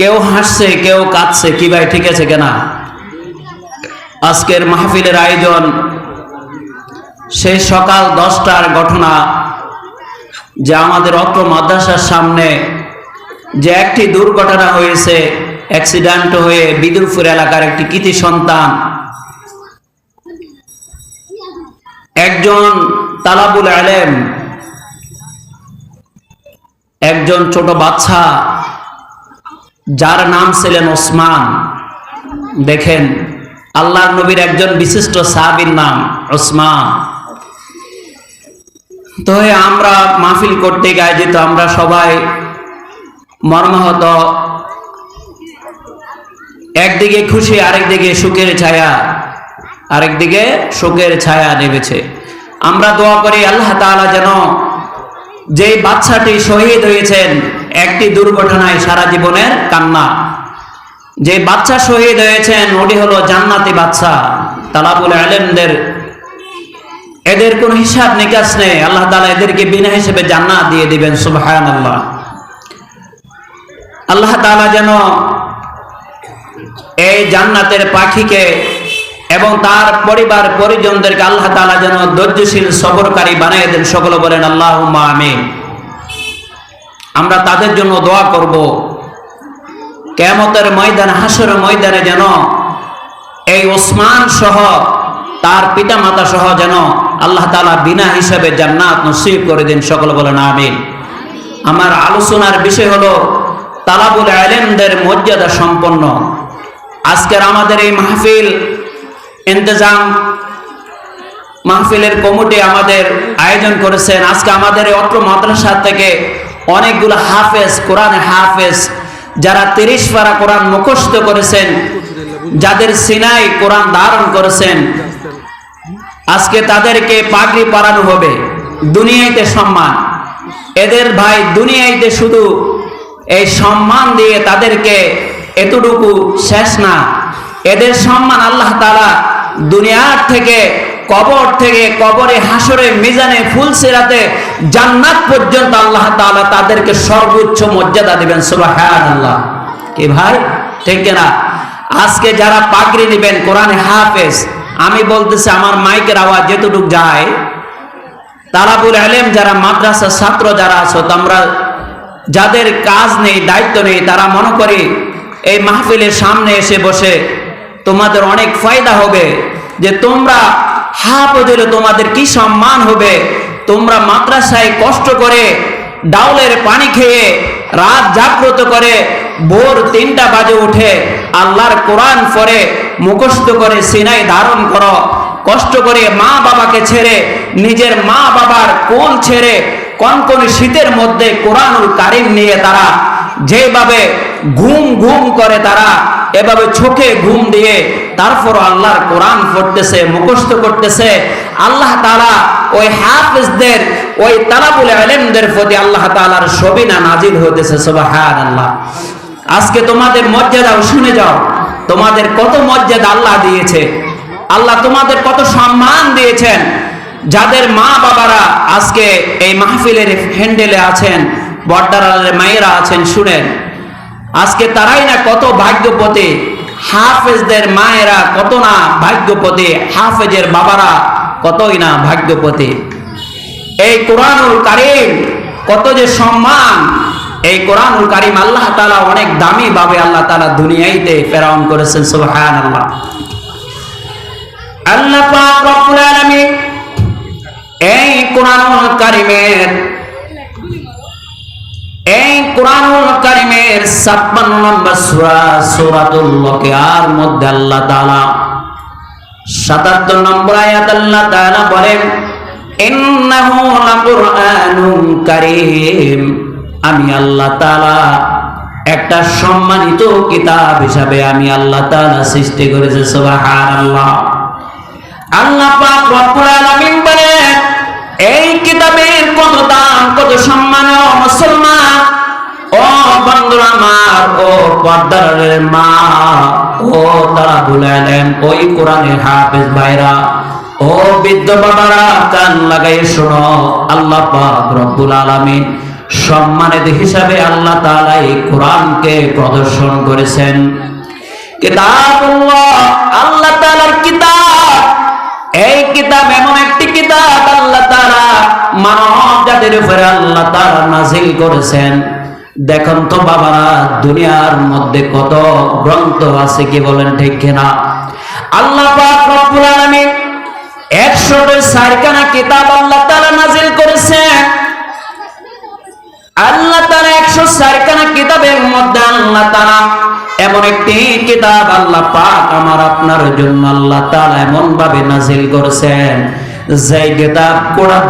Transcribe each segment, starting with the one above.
কেউ হাসছে, কেউ কাঁদছে, কি ভাই, ঠিক আছে কেনা? আজকের মাহফিলের আয়োজন, সেই সকাল দশটার ঘটনা যে আমাদের অত্র মাদ্রাসার সামনে যে একটি দুর্ঘটনা হয়েছে অ্যাক্সিডেন্ট হয়ে বিদুরপুর এলাকার একটি কৃতি সন্তান। একজন তালাবুল আলেম, একজন ছোট বাচ্চা যার নাম ছিলেন ওসমান। দেখেন আল্লাহ নবীর একজন বিশিষ্ট সাহাবীর নাম ওসমান। তো আমরা মাহফিল করতে গায়ে যেত আমরা সবাই মর্মাহত। একদিকে খুশি, আরেকদিকে সুখের ছায়া। আরেকদিকে শোকের ছায়া নেমেছে। আমরা দোয়া করি, আল্লাহ তাআলা যেন যেই বাচ্চাটি শহীদ হয়েছেন একটি দুর্ঘটনায় সারা জীবনের কান্না। যে বাচ্চা শহীদ হয়েছেন, ওটি হলো জান্নাতি বাচ্চা, তালাবুল আলেমদের। এদের কোন হিসাব নিকাশ নেই। আল্লাহ তালা এদেরকে বিনা হিসেবে জান্নাত দিয়ে দিবেন সুবহান আল্লাহ আল্লাহ তাআলা যেন এই জান্নাতের পাখিকে এবং তার পরিবার পরিজনদেরকে আল্লাহ তাআলা যেন ধৈর্যশীল, সবরকারী বানিয়ে দেন। সকল বলেন আল্লাহ আমিন। আমরা তাদের জন্য দোয়া করব। কেমতের ময়দান হাসর ময়দানে যেন এই ওসমান সহ, তার পিতা মাতা সহ যেন আল্লাহ তাআলা বিনা হিসাবে জান্নাত নসিব করে দিন। সকলে বলেন আমিন। আমার আলোচনার বিষয় হলো তালাবুল আলেমদের মর্যাদা সম্পন্ন। আজকের আমাদের এই মাহফিল ইন্তজাম মাহফিলের কমিটি আমাদের আয়োজন করেছেন। আজকে আমাদের এই অত্র মাদ্রাসা থেকে অনেকগুলো হাফেজ, কোরআন হাফেজ, যারা তিরিশ পারা কোরআন মুখস্থ করেছেন, যাদের সিনাই কোরআন ধারণ করেছেন, আজকে তাদেরকে পাগড়ি পরানো হবে দুনিয়াইতে সম্মান। এদের ভাই দুনিয়াইতে শুধু এই সম্মান দিয়ে তাদেরকে এতটুকু শেষ না। এদের সম্মান আল্লাহ তাআলা দুনিয়ার থেকে কবর থেকে কবরে হাসরে মিজানে ফুলসিরাতে জান্নাত পর্যন্ত আল্লাহ তাআলা তাদেরকে সর্বোচ্চ মর্যাদা দিবেন, সুবহানাল্লাহ। কি ভাই? ঠিক না আজকে যারা পাগড়ি নেবেন, কোরআনে হাফেজ, আমি বলতেছি আমার মাইকের আওয়াজ যেতটুক যায়, তারাবুল আলেম যারা মাদ্রাসার ছাত্র যারা আছো, তোমরা যাদের কাজ নেই, দায়িত্ব নেই, তারা মনে করি এই মাহফিলের সামনে এসে বসে তোমাদের অনেক ফায়দা হবে যে তোমরা হাফ দিলে তোমাদের কি সম্মান হবে? তোমরা মাদ্রাসায় কষ্ট করে ডাউলের পানি খেয়ে রাত জাগ্রত করে ভোর তিনটা বাজে উঠে আল্লাহর কোরআন পরে মুখস্থ করে সিনাই ধারণ করো। কষ্ট করে মা বাবাকে ছেড়ে, নিজের মা বাবার কোল ছেড়ে কনকন শীতের মধ্যে কোরআনুল কারিম নিয়ে তারা যেভাবে ঘুম ঘুম করে তারা এভাবে চোখে ঘুম দিয়ে তারপর আল্লাহর কোরআন পড়তেছে, মুখস্থ করতেছে, আল্লাহ তাআলা ওই হাফেজদের, ওই তালাবুল আলেমদের প্রতি আল্লাহ তাআলার সবিনা নাজিল হতেছে সুবহানাল্লাহ। আজকে তোমাদের মর্যাদাও শুনে যাও, তোমাদের কত মর্যাদা আল্লাহ দিয়েছে। আল্লাহ তোমাদের কত সম্মান দিয়েছেন। যাদের মা বাবারা আজকে এই মাহফিলের হ্যান্ডেলে আছেন বর্দারের মায়েরা আছেন, শুনেন। আজকে তারাই না কত ভাগ্যপতি, হাফেজদের মায়েরা কত না ভাগ্যপতি, হাফেজের বাবারা কতই না ভাগ্যপতি। এই কোরআনুল কারিম কত যে সম্মান, এই কোরআনুল কারিম আল্লাহ তালা অনেক দামি ভাবে আল্লাহ তালা দুনিয়াইতে প্রেরণ করেছেন, সুবহানাল্লাহ। আল্লাহ আলামিন এই কোরআনুল কারিমের এই কোরআনুল কারিমের 56 নম্বর সূরা সূরাতুল ওয়াকিয়ার মধ্যে আল্লাহ তাআলা 77 নম্বর আয়াত আল্লাহ তাআলা বলেন, ইন্নাহু লাকুরআনুন কারীম। আমি আল্লাহ তাআলা একটা সম্মানিত কিতাব হিসাবে আমি আল্লাহ তাআলা সৃষ্টি করেছি, সুবহানাল্লাহ। আল্লাহ পাক রব্বুল আলামিন বলেন এই কিতাবের কত দাম, কত সম্মান, ও মুসলমান, ও বন্ধুরা আমার, ও পর্দার মা, ও তারা বুলালেন ওই কোরআনের হাফেজ ভাইরা, ও বৃদ্ধ বাবারা, কান লাগাই শোনো, আল্লাহ পাক রব্বুল আলামিন সম্মানিত হিসাবে আল্লাহ তাআলা এই কোরআনকে প্রদর্শন করেছেন। কিতাবুল্লাহ, আল্লাহ তাআলার কিতাব, এই কিতাব এমন জাতির উপরে আল্লাহ তাআলা নাযিল করেছেন। দেখুন তো বাবারা, দুনিয়ার মধ্যে কত গ্রন্থ আছে কি বলেন ঠিক কিনা? আল্লাহ পাক রব্বুল আলামিন 100 চারখানা কিতাব আল্লাহ তাআলা নাযিল করেছেন। আল্লাহ 104খানা কিতাবের মধ্যে আল্লাহ এমন একটি কিতাব আল্লাহ পাক আমার আপনার জন্য আল্লাহ এমন ভাবে নাজিল করেছেন। যে কিতাব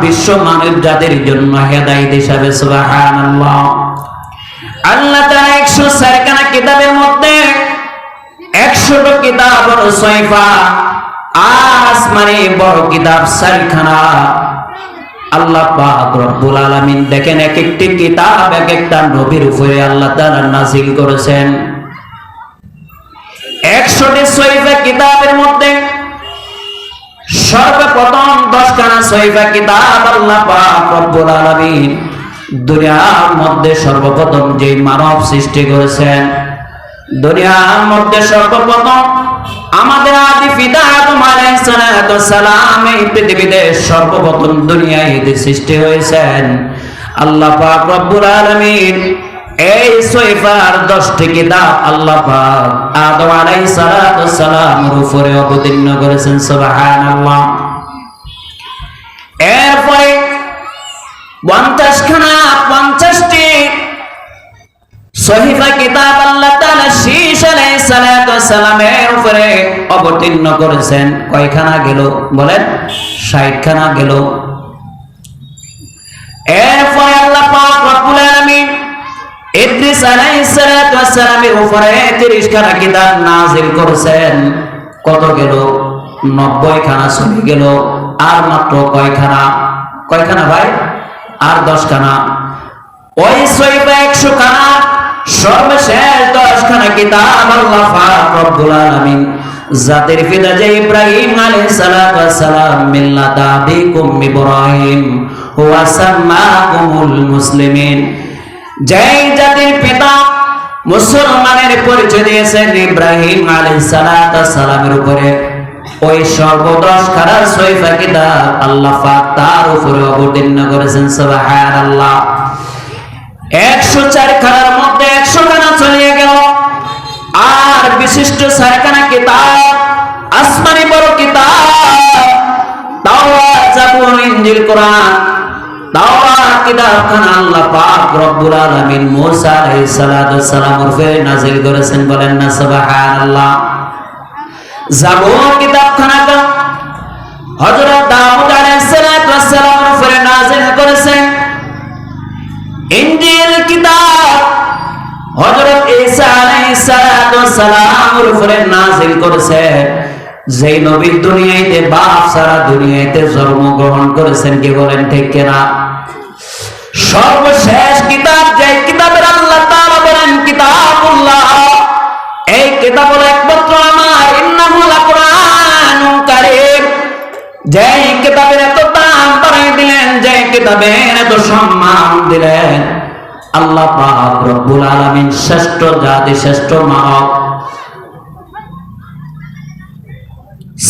বিশ্ব মানব জাতির জন্য হিসাবে, সুবহানাল্লাহ। আল্লাহ তাআলা 104খানা কিতাবের মধ্যে 100টা কিতাব আর আসমানি বড় কিতাব আল্লাহ পাক রব্বুল আলামিন দেখেন এক একটি কিতাব এক একটা নবীর উপরে আল্লাহ তাআলা নাযিল করেছেন। 100টি সহিফা কিতাবের মধ্যে সর্বপ্রথম 10 খানা সহিফা কিতাব আল্লাহ পাক রব্বুল আলামিন দুনিয়ার মধ্যে সর্বপ্রথম যে মানব সৃষ্টি করেছেন, দুনিয়ার মধ্যে সর্বপ্রথম আমাদের আদি পিতা আদম আলাইহিস সালাম এই পৃথিবীতে সর্বপ্রথম দুনিয়ায় সৃষ্টি হয়েছেন। আল্লাহ পাক রব্বুল আলামিন এই সহিফার 10টি কিতাব আল্লাহ পাক আদম আলাইহিস সালামের উপরে অবতীর্ণ করেছেন, সুবহানাল্লাহ। এরপরে পঞ্চাশ খানা পঞ্চাশটি সহিফা কিতাব আল্লাহ তাআলা শীশ আলাইহিস সালাতু সালামের উপরে অবতীর্ণ করেছেন। কয়খানা গেল বলেন? 60 খানা গেল। এরপরে আল্লাহ পাক রব্বুল আলামিন ইদ্রিস আলাইহিস সালাতু সালামের উপরে 30 খানা কিতাব নাযিল করেছেন। কত গেল? 90 খানা চলে গেল। আর মাত্র কয়খানা? কয়খানা ভাই? আর 10 খানা ওই সহিফা 100 খানা, সর্বশেষ দশ খানা কিতাব আল্লাহ রব্বুল আলামিন। জাতির পিতা যে ইব্রাহিম আলাইহিস সালাতু ওয়াসসালাম মিল্লাত আবিকুম ইব্রাহিম সাম্মাকুমুল মুসলিমিন। যেই জাতির পিতা মুসলমানের পরিচয় দিয়েছেন ইব্রাহিম আলাইহিস সালাতু ওয়াসসালামের উপরে। ওই সর্বদশ খানার সহিফা কিতাব আল্লাহ পাক তার উপরে অবতীর্ণ করেছেন, সুবহানাল্লাহ। একশো চার খানার মধ্যে একশো খানা চলিয়ে গেল। আর বিশিষ্ট চারখানা কিতাব, আসমানি বড় কিতাব করেছেন বলেন না জাবুর কিতাবখানা হযরত দাউদ উপরে নাযিল করেছেন ইনজিল কিতাব হযরত ঈসা উপরে নাযিল যেই নবী দুনিয়াতে বাপ সারা দুনিয়াতে জন্মগ্রহণ করেছেন, কি বলেন ঠিক কিনা? সর্বশেষ কিতাব যে কিতাবের আল্লাহ তাআলা বলেন, কিতাবুল্লাহ এত সম্মান দিলেন। আল্লাহ পাক রব্বুল শ্রেষ্ঠ জাতি, শ্রেষ্ঠ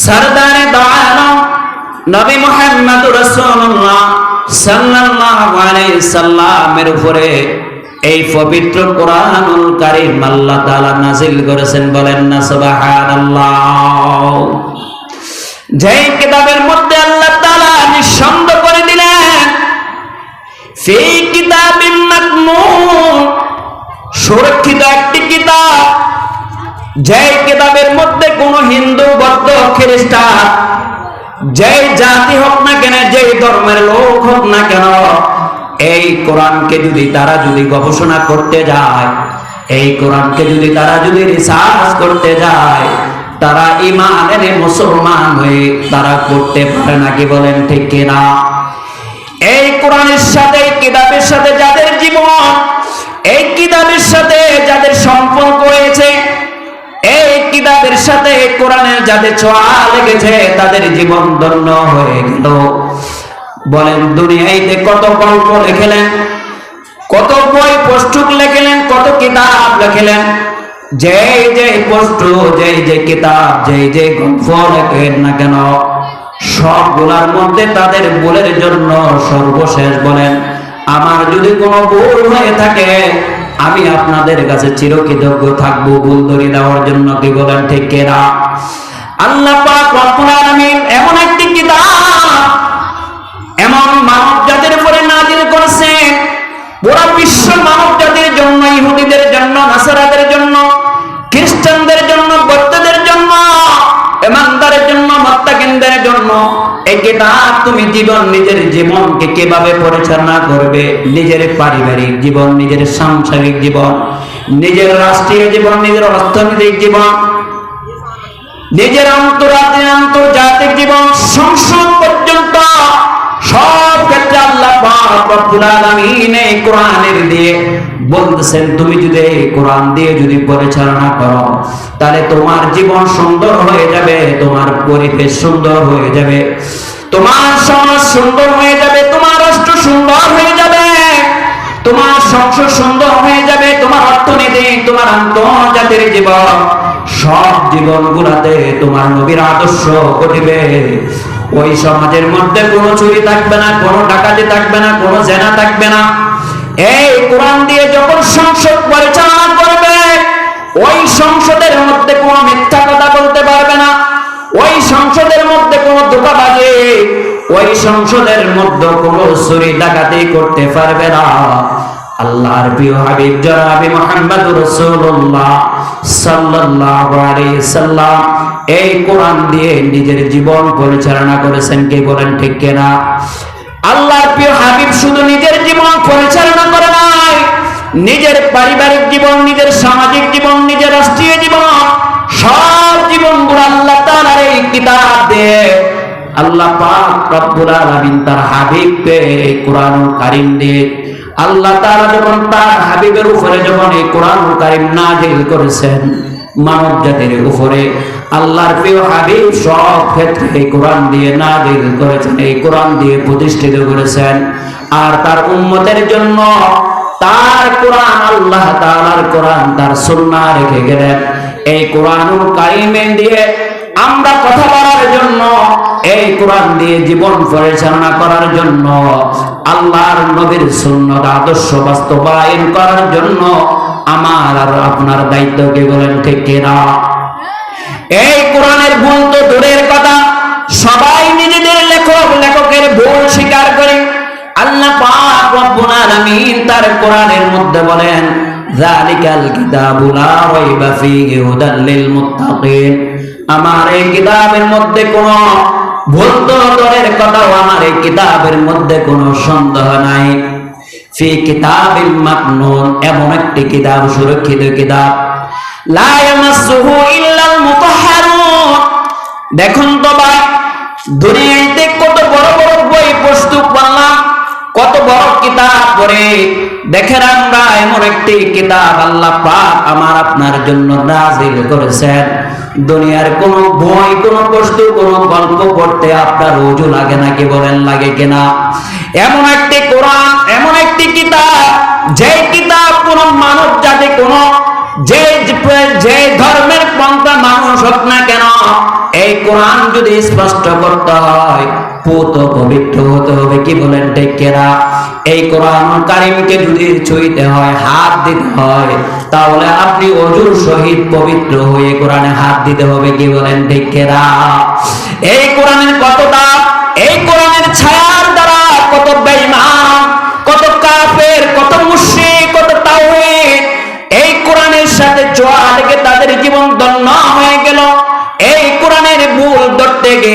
সরদারে নবী সাল্লাল্লাহু আলাইহি সাল্লামের উপরে এই পবিত্র কোরআনুল কারীম আল্লাহ তাআলা নাযিল করেছেন বলেন না সুবহানাল্লাহ। যেই কিতাবের কিতাবিন সুরক্ষিত একটি কিতাব, যেই কিতাবের মধ্যে কোন হিন্দু, বৌদ্ধ, খ্রিস্টান, যেই জাতি হোক না কেন, যেই ধর্মের লোক হোক না কেন, এই কোরআনকে যদি তারা যদি গবেষণা করতে যায়, এই কোরআনকে যদি তারা যদি রিসার্চ করতে যায়, তারা ইমান এনে মুসলমান হয়ে তারা করতে পারে নাকি বলেন ঠিক কিনা? এই কোরআনের সাথে কিতাবের সাথে যাদের জীবন। এই কিতাবের সাথে যাদের সম্পর্ক হয়েছে, এই কিতাবের সাথে কোরআনের যাদের ছোঁয়া লেগেছে, তাদের জীবন ধন্য হয়ে গেল। বলেন দুনিয়াইতে কত গল্প লিখলেন, কত বই লেখলেন, কত কিতাব লেখলেন। যে যে প্রস্তু যে যে কিতাব যে যে গল্প লেখেন না কেন, সবগুলার মধ্যে তাদের ভুলের জন্য সর্বশেষ বলেন আমার যদি কোনো ভুল হয়ে থাকে, আমি আপনাদের কাছে চিরকৃতজ্ঞ থাকব, ভুল ধরে দেওয়ার জন্য কি বলেন ঠিক কেনা? আল্লাহ পাক রব্বুল আলামিন এমন একটি কিতাব, এমন মানব জন্য কেন্দ্রের জন্য, এই কিতাব তুমি জীবন নিজের জীবনকে কীভাবে পরিচালনা করবে? নিজের পারিবারিক জীবন, নিজের সাংসারিক জীবন, নিজের রাষ্ট্রীয় জীবন, নিজের অর্থনৈতিক জীবন, নিজের আন্তর্জাতিক জীবন, সংসদ পর্যন্ত রব্বুল আলামিন এই কোরআনের দিয়ে বলতেছেন, তুমি যদি এই কোরআন দিয়ে যদি পরিচালনা করো, তাহলে তোমার জীবন সুন্দর হয়ে যাবে, তোমার পরিবেশ সুন্দর হয়ে যাবে, তোমার সমাজ সুন্দর হয়ে যাবে, তোমার রাষ্ট্র সুন্দর হয়ে যাবে, তোমার সংসার সুন্দর হয়ে যাবে, তোমার অর্থনীতি, তোমার আন্তর্জাতিক জীবন, সব জীবন গুলাতে তোমার নবীর আদর্শ ঘটিবে। ওই সমাজের মধ্যে কোনো চুরি থাকবে না, কোনো ডাকাতি থাকবে না, কোনো জেনা থাকবে না। এই কোরআন দিয়ে যখন সংসদ পরিচালনা করবে, ওই সংসদের মধ্যে কোনো মিথ্যা কথা বলতে পারবে না। ওই সংসদের মধ্যে কোনো ধোকাবাজি, ওই সংসদের মধ্যে কোনো চুরি ডাকাতি করতে পারবে না। আল্লাহর প্রিয় হাবিব, জনাবি মুহাম্মদুর রাসূলুল্লাহ সাল্লাল্লাহু আলাইহি সাল্লাম। এই কোরআন দিয়ে নিজের জীবন পরিচালনা করেছেন কে বলেন ঠিক কিনা? আল্লাহর প্রিয় হাবিব শুধু নিজের জীবন পরিচালনা করে নাই, নিজের পারিবারিক জীবন, নিজের সামাজিক জীবন, নিজের রাষ্ট্রীয় জীবন, সব জীবনগুলো আল্লাহ তাআলার এই কিতাব দিয়ে আল্লাহ পাক রব্বুল আলামিন তার হাবিবকে এই কোরআনুল কারীম দিয়ে আল্লাহ তাআলা যখন তার হাবিবের উপরে যখন এই কোরআনুল কারীম নাযিল করেছেন মানব জাতির উপরে আল্লাহর প্রিয় হাবিব সব ক্ষেত্রে এই কোরআন দিয়ে না করেছেন, এই কোরআন দিয়ে প্রতিষ্ঠিত করেছেন। আর তার উম্মতের জন্য তার কোরআন, আল্লাহ তাআলার কোরআন, তার সুন্নাহ রেখে গেলেন। এই কোরআনুল কাইমে দিয়ে আমরা কথা বলার জন্য, এই কোরআন দিয়ে জীবন পরিচালনা করার জন্য, আল্লাহর নবীর সুন্নত আদর্শ বাস্তবায়ন করার জন্য আমার আর আপনার দায়িত্ব কে বলেন ঠিক এই কোরআনের ভুল তো দূরের কথা। সবাই নিজেদের লেখক, লেখকের ভুল স্বীকার করে। আল্লাহ পাক রব্বুল আলামিন তার কোরআনের মধ্যে বলেন, যালিকাল কিতাবু লা রাইবা ফীহি হুদাল লিল মুত্তাকিন। আমার এই কিতাবের মধ্যে কোনো ভুল তো কথাও আমার এই কিতাবের মধ্যে কোনো সন্দেহ নাই। ফি কিতাবিল মাকনুন, এমন একটি কিতাব, সুরক্ষিত কিতাব। লা ইয়ামাসসুহু ইল্লাল মুতাহহারুন দেখুন তো ভাই, দুনিয়াতে কত বড় বড় বই প্রস্তুত করলাম কত বড় কিতাব পড়ে। দেখেন আমরা, এমন একটি কিতাব আল্লাহ পাক আমার আপনার জন্য নাজিল করেছেন। দুনিয়ার কোন ভয় কোন কষ্ট কোন গল্প করতে আপনার ওজু লাগে নাকি বলেন, লাগে কিনা? এমন একটি কোরআন, এমন একটি কিতাব যে কিতাব কোন মানব জাতি কোন যে যে ধর্মের পন্থা মানুষ হোক না কেন, এই কোরআন যদি স্পষ্ট করতে হয়, পুত পবিত্র হতে হবে, কি বলেন এই কোরআন কারিমকে যদি হয়, হাত দিতে হয়, তাহলে আপনি অজুর সহিত পবিত্র হয়ে কোরআনে হাত দিতে হবে, কি বলেন এই কোরআনের কত দাম এই কোরআনের ছায়ার দ্বারা কত বেঈমান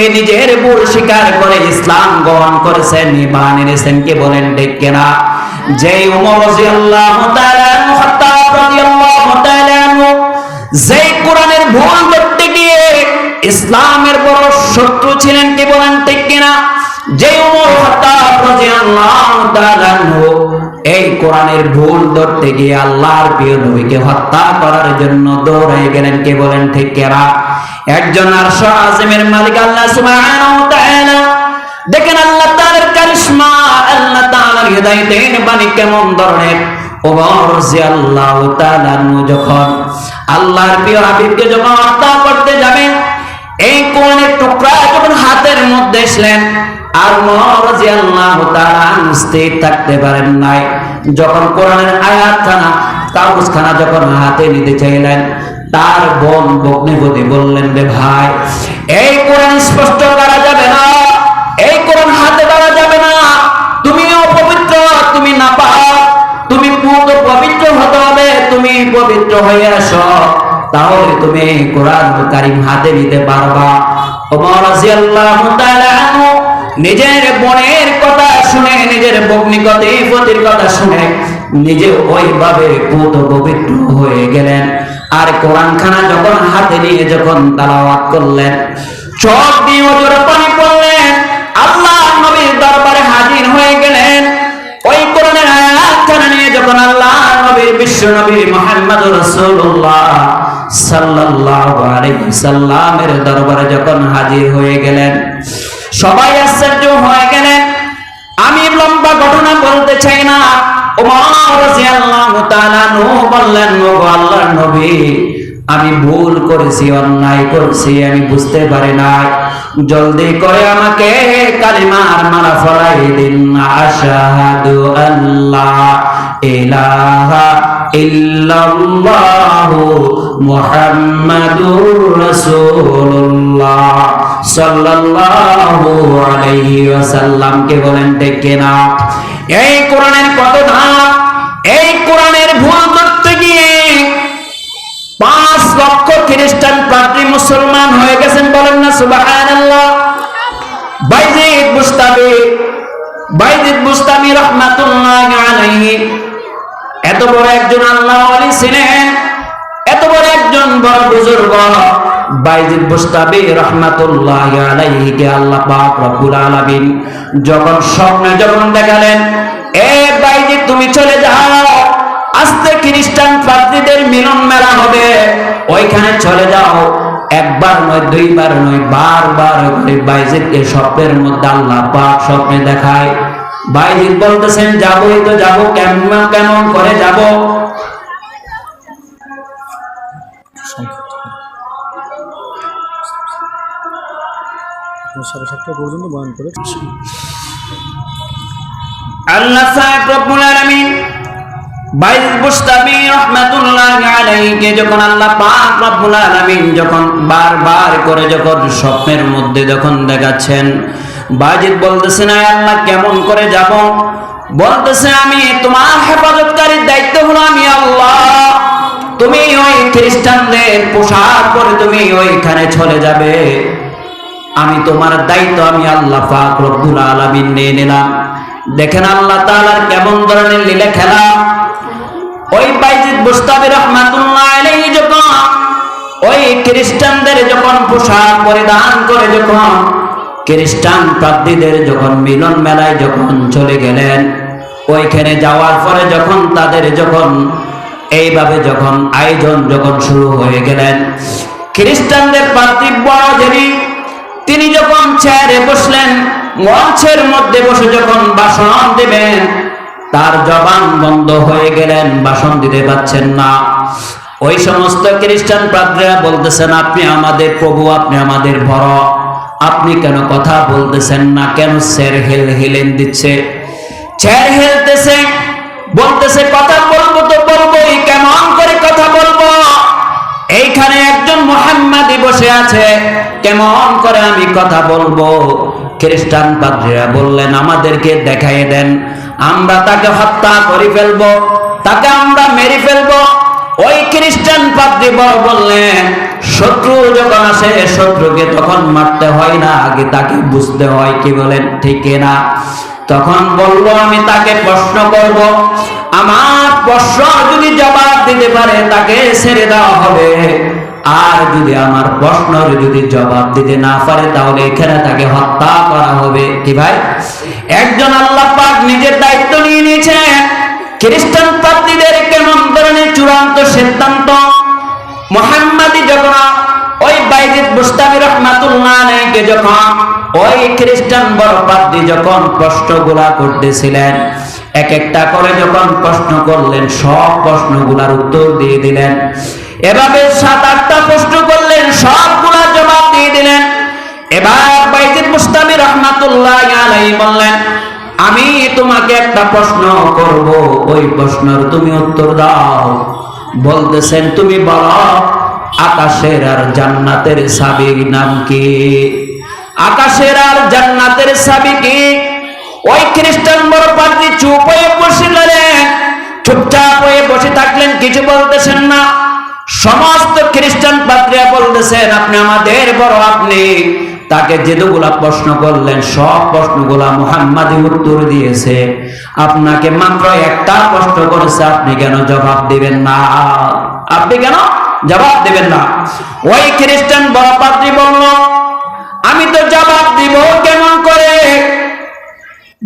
নিজের ভুল স্বীকার করে ইসলাম গ্রহণ করেছেন, ইমান এনেছেন, কে বলেন ঠিক কেনা? যে উমর রাদিয়াল্লাহু কোরআনের ভুল করতে গিয়ে ইসলামের বড় শত্রু ছিলেন, কে বলেন এই কোরআনের ভুল ধরতে গিয়ে আল্লাহর প্রিয় নবীকে হত্যা করার জন্য দৌড়ে গেলেন। কে বলেন, ঠিক কেরা একজন আরশ আযমের মালিক আল্লাহ দেখেন আল্লাহ তাআলার কারিশমা, আল্লাহ তাআলার হৃদয়ের বাণী কেমন ধরনের? ওমর রাদিয়াল্লাহু তাআলা যখন আল্লাহর প্রিয় হাবিবকে যখন হত্যা করতে যাবেন এই কোরআনের টুকরা যখন হাতের মধ্যে এসলেন আর স্থির থাকতে পারেন নাই। যখন কোরআনের আয়াতখানা, কাগজখানা যখন হাতে নিতে চাইলেন, তার বোন বগ্নিপতি বললেন রে ভাই, এই কোরআন স্পষ্ট করা যাবে না, এই কোরআন হাতে দেওয়া যাবে না। তুমি অপবিত্র, তুমি না পাও তুমি পুত পবিত্র হতে হবে, তুমি পবিত্র হয়ে আসো। তাহলে তুমি কোরআন কারিম হাতে নিতে পারবা। ওমর রাদিয়াল্লাহু তাআলা আনহু নিজের বোনের কথা শুনে, নিজের বগ্নিকতে পতির কথা শুনে নিজে ওইভাবে পুত পবিত্র হয়ে গেলেন। আর কোরআন খানা যখন হাতে নিয়ে যখন তালাওয়াত করলেন, চোখ দিয়ে ওজোর পানি পড়লেন, আল্লাহ নবীর দরবারে হাজির হয়ে গেলেন। ওই কোরআনের আয়াতখানা নিয়ে যখন আল্লাহ নবীর বিশ্ব নবী মুহাম্মদ রাসূলুল্লাহ সাল্লাল্লাহু আলাইহি সাল্লামের দরবারে যখন হাজির হয়ে গেলেন, সবাই আশ্চর্য হয়ে গেলেন। আমি লম্বা ঘটনা বলতে চাই না। ওমর রাদিয়াল্লাহু তাআলা নু বললেন ও আল্লাহর নবী, আমি ভুল করেছি, অন্যায় করেছি, আমি বুঝতে পারি না জলদি করে আমাকে কালিমার মালা ফলাই দিন। আশাহাদু আল্লাহ ইলাহা ইল্লাল্লাহু মুহাম্মাদুর রাসূলুল্লাহ সাল্লাল্লাহু আলাইহি ওয়াসাল্লাম কে বলেন দেখে না এই কোরআনের কত ধাপ? এই কোরআনের ভুল করতে গিয়ে পাঁচ লক্ষ খ্রিস্টান পাদ্রী মুসলমান হয়ে গেছেন বলেন না, সুবহানাল্লাহ। বাইজিদ বুস্তামি বাইজিদ বুস্তামি রহমাতুল্লাহ আলাইহি। এত বড় একজন আল্লাহ ওয়ালি ছিলেন। এত বড় একজন বড় বুজুর্গ বাইজিদ বুস্তাবি রহমাতুল্লাহ আলাইহি কে আল্লাহ পাক রব্বুল আলামিন যখন স্বপ্নে যখন দেখালেন, এ বাইজিদ, তুমি চলে যাও খ্রিস্টান পাদ্রীদের মিলন মেলা হবে, ওইখানে চলে যাও। একবার নয়, দুইবার নয়, বারবার করে বাইজিদকে স্বপ্নের মধ্যে আল্লাহ পাক স্বপ্নে দেখায়। বাইজিদ বলতেছেন, যাবই তো যাব, কেমন কেমন করে যাব? সাড়ে সাতটা পর্যন্ত বয়ান করে স্বপ্নের মধ্যে যখন দেখাচ্ছেন, বাজিদ আল্লাহ, কেমন করে যাব? বলতেছে, আমি তোমার হেফাজতকারীর দায়িত্ব হলো আমি আল্লাহ। তুমি ওই খ্রিস্টানদের পোশাক পরে তুমি ওইখানে চলে যাবে। আমি তোমার দায়িত্ব, আমি আল্লাহ পাক রব্বুল আলামিন নিয়ে নিলাম। দেখেন আল্লাহ তাআলার কেমন ধরনের লীলা খেলা। ওই বাইজিদ মুস্তাবি রহমাতুল্লাহ আলাইহি যখন, ওই খ্রিস্টানদের যখন পোশাক পরিধান করে যখন, খ্রিস্টান প্রার্থীদের যখন মিলন মেলায় যখন চলে গেলেন, ওইখানে যাওয়ার পরে যখন তাদের যখন, এইভাবে যখন আয়োজন যখন শুরু হয়ে গেলেন, খ্রিস্টানদের পার্থিব বড় তিনি যখন চেয়ারে বসলেন, মঞ্চের মধ্যে বসে যখন ভাষণ দেবেন, তার জবান বন্ধ হয়ে গেলেন, ভাষণ দিতে পাচ্ছেন না। ওই সমস্ত খ্রিস্টান প্রাদ্রীরা বলতেছেন, আপনি আমাদের প্রভু, আপনি আমাদের বড়। আপনি কেন কথা বলতেছেন না? কেন স্যার হেল, হেলেন দিচ্ছে? চেয়ার হেলতেছে, বলতেছে, কথা বলব তো বলবোই, কেমন করে কথা বলব? এইখানে একজন মোহাম্মদী বসে আছে। কেমন করে আমি কথা বলব? খ্রিস্টান পাদ্রীরা বললেন, আমাদেরকে দেখাই দেন। আমরা তাকে হত্যা করে ফেলব, তাকে আমরা মেরে ফেলব। ওই খ্রিস্টান পাদ্রী বললেন, শত্রু যখন আসে, শত্রুকে তখন মারতে হয় না, আগে তাকে বুঝতে হয়। কি বলেন? ঠিক না? তখন বলব আমি তাকে প্রশ্ন করব। আমার প্রশ্ন যদি জবাব দিতে পারে, তাকে ছেড়ে দেওয়া হবে। আর যদি আমার প্রশ্নের যদি জবাব দিতে না পারে, তাহলে এখানে তাকে হত্যা করা হবে। কি ভাই? একজন আল্লাহ পাক নিজের দায়িত্ব নিয়ে নিয়েছেন। খ্রিস্টান প্রার্থীদের কেমন ধরনের চূড়ান্ত সিদ্ধান্ত? মোহাম্মদী যখন ওই বাইজিদ মুস্তামি রহমাতুল্লাহ আলাইহিকে যখন ওই খ্রিস্টান বড় পাদ্রী যখন প্রশ্নগুলা করতেছিলেন, এক একটা করে যখন প্রশ্ন করলেন, সব প্রশ্নগুলার উত্তর দিয়ে দিলেন। এভাবে সাত, আটটা প্রশ্ন করলেন, সবগুলা জবাব দিয়ে দিলেন। এবার বাইজিদ মুস্তামি রহমাতুল্লাহ আলাইহি বললেন, আমি তোমাকে একটা প্রশ্ন করব। ওই প্রশ্নের তুমি উত্তর দাও। বলতেছেন, তুমি বলো, আকাশের আর জান্নাতের সাবির নাম কি? আকাশের আর জান্নাতের সাবি কি? ওই খ্রিস্টান বড় বলতেছেন আপনি আমাদের বড় আপনি। তাকে যেগুলা প্রশ্ন করলেন, সব প্রশ্নগুলা মুহাম্মাদি উত্তর দিয়েছে। আপনাকে মাত্র একটা প্রশ্ন করেছে, আপনি কেন জবাব দিবেন না? আপনি কেন জবাব দিবেন না? ওই খ্রিস্টান বড় পাত্রী বলল, আমি তো জবাব দিব কেমন করে?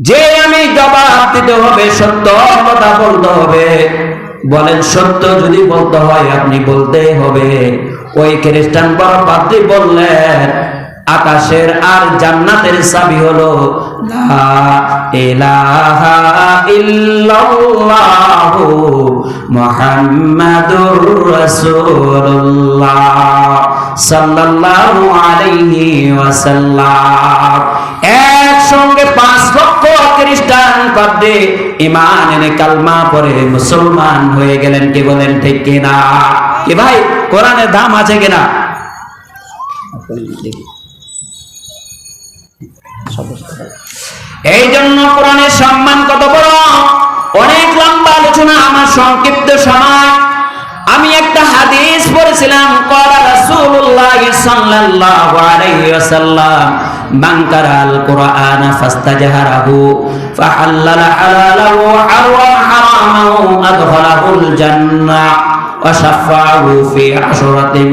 যে আমি জবাব দিতে হবে, সত্য কথা বলতে হবে। বলেন, সত্য যদি বলতে হয়, আপনি বলতেই হবে। ওই খ্রিস্টান বড় পাত্রী বললেন আকাশের আর জান্নাতের চাবি হলো ওয়াসাল্লাম। একসঙ্গে পাঁচ লক্ষ খ্রিস্টান ইমান এনে কালমা পরে মুসলমান হয়ে গেলেন, কি বলেন, ঠিক কিনা কি ভাই কোরআনের দাম আছে কিনা এই জন্য কোরআনের সম্মান কত বড়? অনেক লম্বা আলোচনা, আমার সংক্ষিপ্ত সময়। আমি একটা হাদিস পড়েছিলাম, কলা রাসূলুল্লাহ সাল্লাল্লাহু আলাইহি ওয়াসাল্লাম, মান কারাল কুরআন ফাস্তাজহারাহু, ফাহাল্লালা হালালাহু হারাম হারামাহু আদখালাহুল জান্নাহ ওয়া শাফাআহু ফি আশরাতিন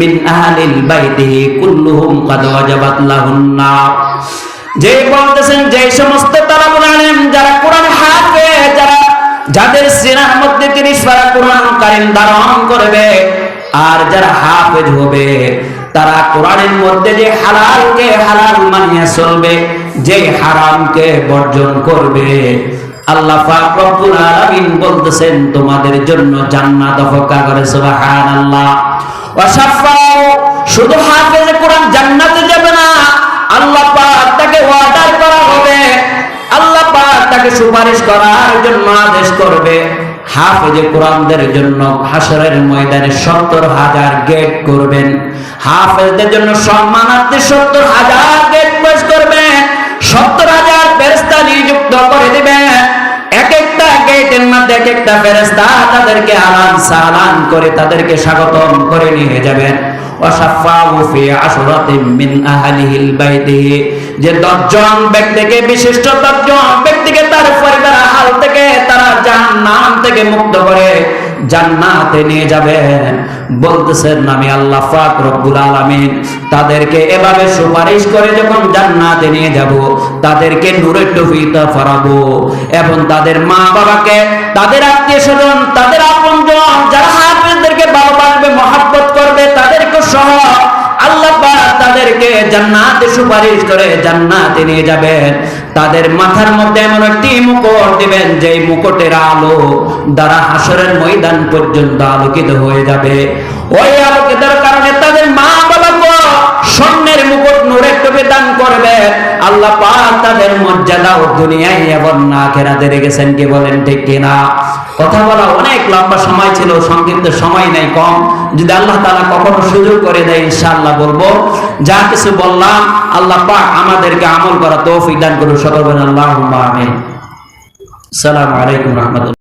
মিন আহলিল বাইতিহি কুল্লুহুম কাদ ওয়াজাবাত লাহুন নার। যে বলতেছেন যে সমস্ত তালাবুল আলেম যারা কোরআন হাফে যারা যাদের সিনার মধ্যে তিনি সারা কোরআন কারিম ধারণ করবে, আর যারা হাফেজ হবে, তারা কোরআনের মধ্যে যে হালালকে হালাল মানিয়ে চলবে, যে হারামকে বর্জন করবে। আল্লাহ পাক রব্বুল আলামিন বলতেছেন, তোমাদের জন্য জান্নাত অপেক্ষা করে, সুবহানাল্লাহ। ওয়া শাফাউ শুধু হাফেজে কোরআন জান্নাতে তাকে সুপারিশ করার জন্য আদেশ করবে। হাফেজে কোরআনদের জন্য হাসরের ময়দানে সত্তর হাজার গেট করবেন। হাফেজদের জন্য সম্মানার্থে সত্তর হাজার গেট পেশ করবেন। সত্তর হাজার ফেরেস্তা নিযুক্ত করে দিবেন। এক একটা গেটের মধ্যে এক একটা ফেরেস্তা তাদেরকে আলান সালান করে তাদেরকে স্বাগতম করে নিয়ে যাবেন। ফি মিন আহলিহিল বাইতিহি যে ব্যক্তিকে, বিশিষ্ট ব্যক্তিকে তার পরিবার হাল থেকে, তারা জাহান্নাম থেকে মুক্ত করে জান্নাতে নিয়ে বলতেছেন, আমি আল্লাহ পাক রব্বুল আলামিন তাদেরকে এভাবে সুপারিশ করে যখন জান্নাতে নিয়ে যাব, তাদেরকে নূরের টুপিটা ফরাবো এবং তাদের মা বাবাকে তাদের আত্মীয় স্বজন তাদের আপনজন যারা তাদেরকে জান্নাতে সুপারিশ করে জান্নাতে নিয়ে যাবেন। তাদের মাথার মধ্যে এমন একটি মুকুট দিবেন যে মুকুটের আলো দ্বারা হাসরের ময়দান পর্যন্ত আলোকিত হয়ে যাবে। ওই আলোকিতের কারণে তাদের মা বাবা স্বর্ণের মুকুট নূরের টুপি দান করবে। আল্লাহ পাক তাদের মর্যাদা ও দুনিয়ায় এবং না খেরাতে রেখেছেন কি বলেন ঠিক কিনা? কথা বলা অনেক লম্বা সময় ছিল, সংক্ষিপ্ত সময় নাই, কম। যদি আল্লাহ তাআলা কখনো সুযোগ করে দেয়, ইনশাআল্লাহ বলব, যা কিছু বললাম, আল্লাহ পাক আমাদেরকে আমল করা তৌফিক দান করুন। সকল বলেন আল্লাহুম্মা আমিন। সালাম আলাইকুম রাহমাতুল্লাহ।